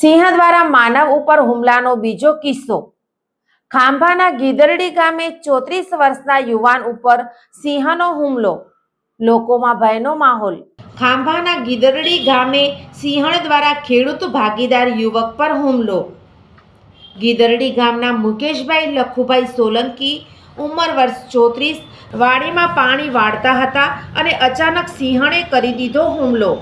સિંહ દ્વારા માનવ ઉપર હુમલાનો બીજો કિસ્સો. ખાંભાના ગીદરડી ગામે ચોત્રીસ વર્ષના યુવાન ઉપર સિંહનો હુમલો. લોકોમાં ભયનો માહોલ. ખાંભાના ગીદરડી ગામે સિંહણ દ્વારા ખેડૂત ભાગીદાર યુવક પર હુમલો. ગીદરડી ગામના મુકેશભાઈ લખુભાઈ સોલંકી ઉંમર વર્ષ ચોત્રીસ, વાડીમાં પાણી વાળતા હતા અને અચાનક સિંહણે કરી દીધો હુમલો.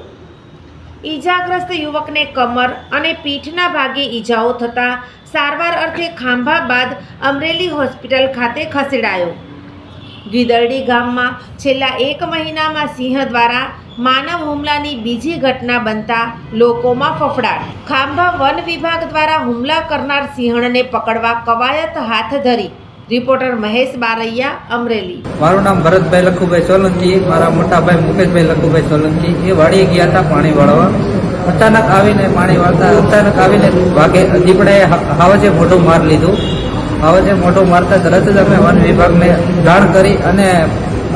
ઈજાગ્રસ્ત યુવકને કમર અને પીઠના ભાગે ઈજાઓ થતાં સારવાર અર્થે ખાંભા બાદ અમરેલી હોસ્પિટલ ખાતે ખસેડાયો. ગીદરડી ગામમાં છેલ્લા એક મહિનામાં સિંહ દ્વારા માનવ હુમલાની બીજી ઘટના બનતા લોકોમાં ફફડાટ. ખાંભા વન વિભાગ દ્વારા હુમલા કરનાર સિંહણને પકડવા કવાયત હાથ ધરી રિપોર્ટર મહેશ બારૈયા, અમરેલી. મારું નામ ભરતભાઈ લખુભાઈ સોલંકી, મારા મોટા ભાઈ મુકેશભાઈ લખુભાઈ સોલંકી. એ વાડીએ ગયા હતા પાણી વાળવા. અચાનક આવીને પાણી વાળતા, અચાનક આવીને ભાગે દીપડાએ હાવજે મોઢું માર લીધું. હાવજે મોઢું મારતા તરત જ અમે વન વિભાગને જાણ કરી અને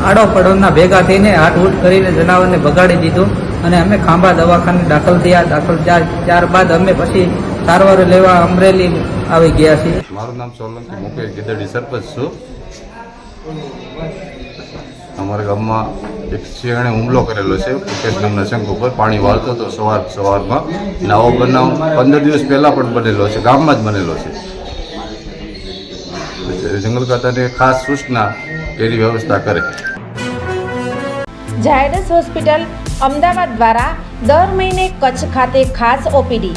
આડો પડોના ભેગા થઈને હાથવૂટ કરીને જનાવરને બગાડી દીધું. અને અમે ખાંભા દવાખાને દાખલ થયા. દાખલ ત્યાર ત્યારબાદ અમે પછી સારવાર લેવા અમરેલી આવી ગયા છીએ. મારું નામ સોલંકી મુકેશ ગીદડી સરપંચ છું. અમારા ગામમાં એક સિંહણે હુમલો કરેલો છે. મુકેશ નામના શંખ ઉપર પાણી વાળતો હતો સવાર સવારમાં. નાવો બનાવ પંદર દિવસ પહેલાં પણ બનેલો છે. ગામમાં જ બનેલો છે. જંગલ ખાતાને ખાસ સૂચના એની વ્યવસ્થા કરે. ઝાયડસ હોસ્પિટલ અમદાવાદ દ્વારા દર મહિને કચ્છ ખાતે ખાસ OPD.